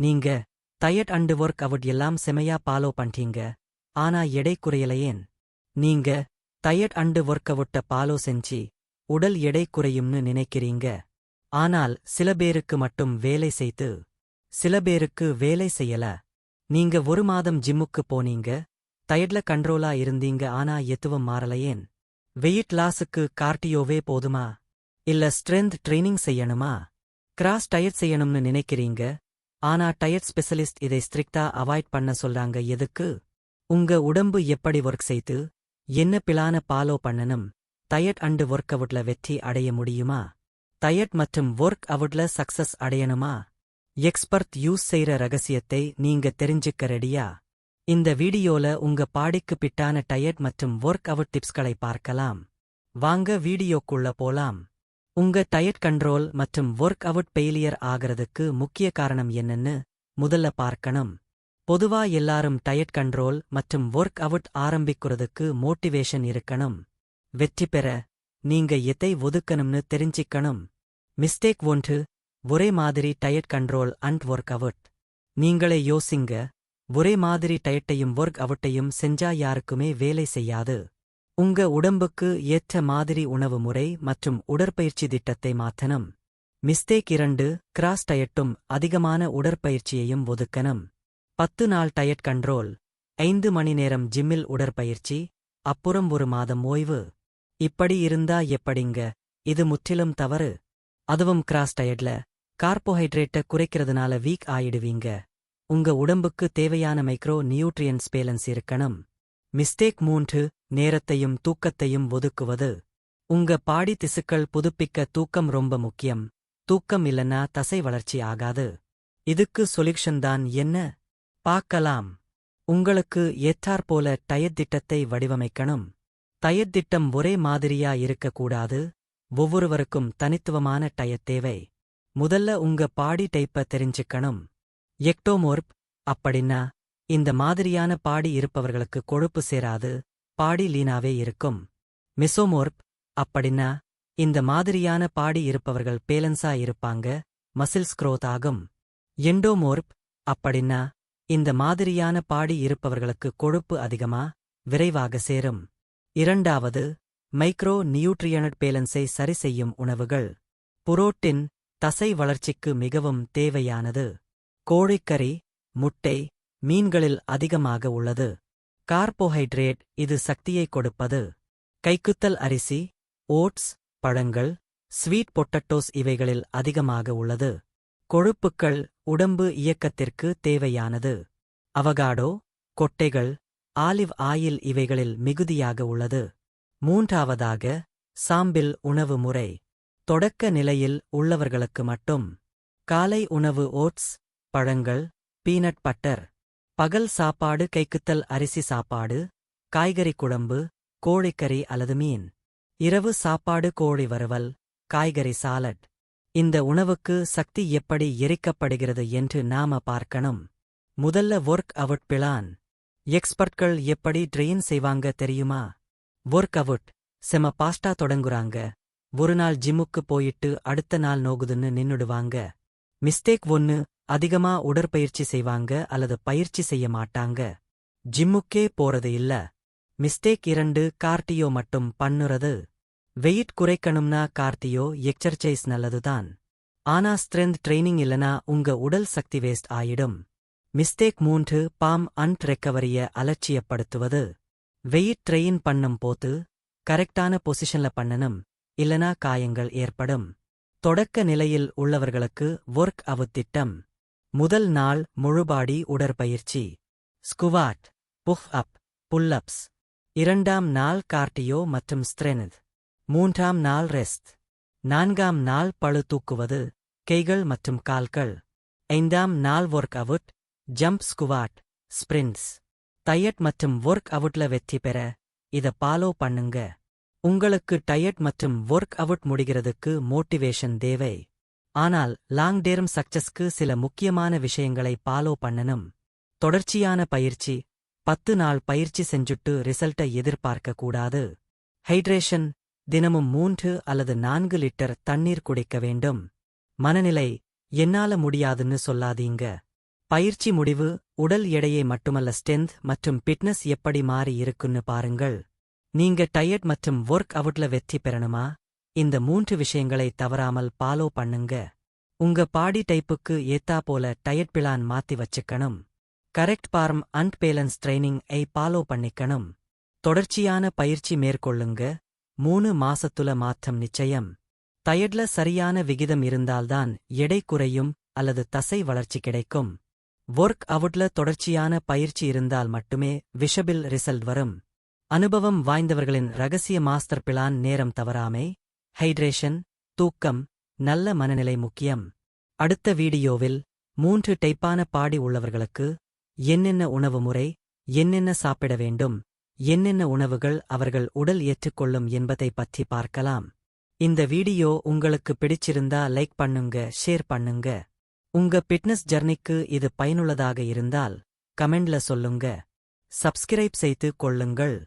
நீங்க diet and work out எல்லாம் செமையா பாலோ பண்றீங்க. ஆனா எடை குறையலையேன். நீங்க டயட் அண்டு ஒர்க் அவுட்ட பாலோ செஞ்சு உடல் எடை குறையும்னு நினைக்கிறீங்க. ஆனால் சில பேருக்கு மட்டும் வேலை செய்து சில பேருக்கு வேலை செய்யல. நீங்க ஒரு மாதம் ஜிம்முக்கு போனீங்க டயட்ல கண்ட்ரோலா இருந்தீங்க ஆனா எதுவும் மாறலையேன். வெயிட் லாஸுக்கு கார்டியோவே போதுமா? இல்ல ஸ்ட்ரென்த் ட்ரெய்னிங் செய்யணுமா? கிராஸ் டயட் செய்யணும்னு நினைக்கிறீங்க? ஆனா டயட் ஸ்பெஷலிஸ்ட் இதை ஸ்ட்ரிக்டா அவாய்ட் பண்ண சொல்றாங்க எதுக்கு? உங்க உடம்பு எப்படி ஒர்க் செய்து என்ன பிளான பாலோ பண்ணணும் டயட் அண்டு ஒர்க் அவுட்ல வெற்றி அடைய முடியுமா? டயட் மற்றும் ஒர்க் அவுட்ல சக்சஸ் அடையணுமா? எக்ஸ்பர்ட் யூஸ் செய்ற ரகசியத்தை நீங்க தெரிஞ்சுக்க ரெடியா? இந்த வீடியோல உங்க பாடிக்கு பிட்டான டயட் மற்றும் ஒர்க் அவுட் டிப்ஸ்களை பார்க்கலாம். வாங்க வீடியோக்குள்ள போலாம். உங்க டயட் கண்ட்ரோல் மற்றும் ஒர்க் அவுட் பெயிலியர் ஆகிறதுக்கு முக்கிய காரணம் என்னன்னு முதல்ல பார்க்கணும். பொதுவா எல்லாரும் டயட் கண்ட்ரோல் மற்றும் ஒர்க் அவுட் ஆரம்பிக்கிறதுக்கு மோட்டிவேஷன் இருக்கணும். வெற்றி பெற நீங்க எதை ஒதுக்கணும்னு தெரிஞ்சிக்கணும். மிஸ்டேக் ஒன்று ஒரே மாதிரி diet control and work out நீங்களே யோசிங்க ஒரே மாதிரி டயட்டையும் ஒர்க் அவுட்டையும் செஞ்சா யாருக்குமே வேலை செய்யாது. உங்க உடம்புக்கு ஏற்ற மாதிரி உணவு முறை மற்றும் உடற்பயிற்சி திட்டத்தை மாற்றணும் மிஸ்டேக் இரண்டு கிராஸ் டயட்டும் அதிகமான உடற்பயிற்சியையும் ஒதுக்கணும். பத்து நாள் டயட் கண்ட்ரோல். ஐந்து மணி நேரம் ஜிம்மில் உடற்பயிற்சி. அப்புறம் ஒரு மாதம் ஓய்வு. இப்படி இருந்தா எப்படிங்க? இது முற்றிலும் தவறு. அதுவும் கிராஸ் டயட்ல. கார்போஹைட்ரேட்டை குறைக்கிறதுனால வீக் ஆயிடுவீங்க. உங்க உடம்புக்கு தேவையான மைக்ரோ நியூட்ரியன்ஸ் பேலன்ஸ் இருக்கணும். மிஸ்டேக் மூன்று நேரத்தையும் தூக்கத்தையும் ஒதுக்குவது. உங்க பாடி திசுக்கள் புதுப்பிக்க தூக்கம் ரொம்ப முக்கியம். தூக்கம் இல்லனா தசை வளர்ச்சி ஆகாது. இதுக்கு சொல்யூஷன் தான் என்ன? பார்க்கலாம். உங்களுக்கு ஏற்றாற்போல டயத் திட்டத்தை வடிவமைக்கணும். டயத் திட்டம் ஒரே மாதிரியா இருக்கக்கூடாது? ஒவ்வொருவருக்கும் தனித்துவமான டயத் தேவை. முதல்ல உங்க பாடி டைப்ப தெரிஞ்சுக்கணும். எக்டோமோர்ப் அப்படின்னா இந்த மாதிரியான பாடி இருப்பவர்களுக்கு கொழுப்பு சேராது. பாடி லீனாவே இருக்கும். மிசோமோர்ப் அப்படின்னா இந்த மாதிரியான பாடி இருப்பவர்கள் பேலன்ஸா இருப்பாங்க மசில்ஸ் குரோத் ஆகும். எண்டோமோர்ப் அப்படின்னா இந்த மாதிரியான பாடி இருப்பவர்களுக்கு கொழுப்பு அதிகமா விரைவாக சேரும். இரண்டாவது மைக்ரோ நியூட்ரியனட் பேலன்ஸை சரி செய்யும் உணவுகள். புரோட்டின் தசை வளர்ச்சிக்கு மிகவும் தேவையானது. கோழிக்கறி முட்டை மீன்களில் அதிகமாக உள்ளது. கார்போஹைட்ரேட் இது சக்தியை கொடுப்பது. கைக்குத்தல் அரிசி ஓட்ஸ் பழங்கள் ஸ்வீட் பொட்டட்டோஸ் இவைகளில் அதிகமாக உள்ளது. கொழுப்புக்கள் உடம்பு இயக்கத்திற்கு தேவையானது. அவகாடோ கொட்டைகள் ஆலிவ் ஆயில் இவைகளில் மிகுதியாக உள்ளது. மூன்றாவதாக சாம்பில் உணவு முறை. தொடக்க நிலையில் உள்ளவர்களுக்கு மட்டும். காலை உணவு ஓட்ஸ் பழங்கள் பீனட் பட்டர். பகல் சாப்பாடு கைக்குத்தல் அரிசி சாப்பாடு காய்கறி குழம்பு கோழிக்கறி அல்லது மீன். இரவு சாப்பாடு கோழி வறுவல் காய்கறி சாலட். இந்த உணவுக்கு சக்தி எப்படி எரிக்கப்படுகிறது என்று நாம பார்க்கணும். முதல்ல ஒர்க் அவுட் பிளான் எக்ஸ்பர்ட்கள் எப்படி ட்ரெயின் செய்வாங்க தெரியுமா? ஒர்க் அவுட் செம பாஸ்டா தொடங்குறாங்க. ஒரு நாள் ஜிம்முக்கு போயிட்டு அடுத்த நாள் நோகுதுன்னு நின்னுடுவாங்க. மிஸ்டேக் ஒன்னு அதிகமா உடற்பயிற்சி செய்வாங்க அல்லது பயிற்சி செய்ய மாட்டாங்க. ஜிம்முக்கே போறது இல்ல. மிஸ்டேக் இரண்டு கார்டியோ மட்டும் பண்ணுறது. வெயிட் குறைக்கணும்னா கார்டியோ எக்ஸர்சைஸ் நல்லதுதான். ஆனா ஸ்ட்ரென்த் ட்ரெய்னிங் இல்லனா உங்க உடல் சக்தி வேஸ்ட் ஆயிடும். மிஸ்டேக் மூன்று பாம் அண்ட் ரெக்கவரிய அலட்சியப்படுத்துவது. வெயிட் ட்ரெயின் பண்ணும் போது கரெக்டான பொசிஷன்ல பண்ணணும். இல்லனா காயங்கள் ஏற்படும். தொடக்க நிலையில் உள்ளவர்களுக்கு ஒர்க் அவுட் திட்டம். முதல் நாள் முழுபாடி உடற்பயிற்சி. ஸ்குவாட் புஃப் அப் புல் அப்ஸ் இரண்டாம் நாள் கார்டியோ மற்றும் ஸ்ட்ரென்த் மூன்றாம் நாள் ரெஸ்ட் நான்காம் நாள் பழு தூக்குவது கைகள் மற்றும் கால்கள். ஐந்தாம் நாள் work out jump squat sprints diet மற்றும் ஒர்க் அவுட்ல வெற்றி பெற இத பாலோ பண்ணுங்க. உங்களுக்கு டயட் மற்றும் ஒர்க் அவுட் முடிகிறதுக்கு மோட்டிவேஷன் தேவை. ஆனால் லாங் டேர்ம் சக்சஸ்க்கு சில முக்கியமான விஷயங்களை ஃபாலோ பண்ணணும். தொடர்ச்சியான பயிற்சி பத்து நாள் பயிற்சி செஞ்சுட்டு ரிசல்ட்டை எதிர்பார்க்க கூடாது. ஹைட்ரேஷன் தினமும் மூன்று அல்லது நான்கு லிட்டர் தண்ணீர் குடிக்க வேண்டும். மனநிலை என்னால முடியாதுன்னு சொல்லாதீங்க. பயிற்சி முடிவு உடல் எடையை மட்டுமல்ல ஸ்ட்ரென்த் மற்றும் பிட்னஸ் எப்படி மாறி இருக்குன்னு பாருங்கள். நீங்க டயட் மற்றும் ஒர்க் அவுட்ல வெற்றி பெறணுமா? இந்த மூன்று விஷயங்களை தவறாமல் ஃபாலோ பண்ணுங்க. உங்க பாடி டைப்புக்கு ஏத்தா போல டயட் பிளான் மாத்தி வச்சுக்கணும். Correct form and balance training I follow பண்ணிக்கணும். தொடர்ச்சியான பயிற்சி மேற்கொள்ளுங்க. மூணு மாசத்துல மாற்றம் நிச்சயம். டயட்ல சரியான விகிதம் இருந்தால்தான் எடை குறையும் அல்லது தசை வளர்ச்சி கிடைக்கும். ஒர்க் அவுட்ல தொடர்ச்சியான பயிற்சி இருந்தால் மட்டுமே விஷபில் ரிசல்ட் வரும். அனுபவம் வாய்ந்தவர்களின் ரகசிய மாஸ்டர் பிளான் நேரம் தவறாமை ஹைட்ரேஷன் தூக்கம் நல்ல மனநிலை முக்கியம். அடுத்த வீடியோவில் மூன்று டைப்பான பாடி உள்ளவர்களுக்கு என்னென்ன உணவு முறை என்னென்ன சாப்பிட வேண்டும் என்னென்ன உணவுகள் அவர்கள் உடல் ஏற்றுக்கொள்ளும் என்பதை பற்றி பார்க்கலாம். இந்த வீடியோ உங்களுக்கு பிடிச்சிருந்தா லைக் பண்ணுங்க ஷேர் பண்ணுங்க. உங்க பிட்னஸ் ஜர்னிக்கு இது பயனுள்ளதாக இருந்தால் கமெண்ட்ல சொல்லுங்க. சப்ஸ்கிரைப் செய்து கொள்ளுங்கள்.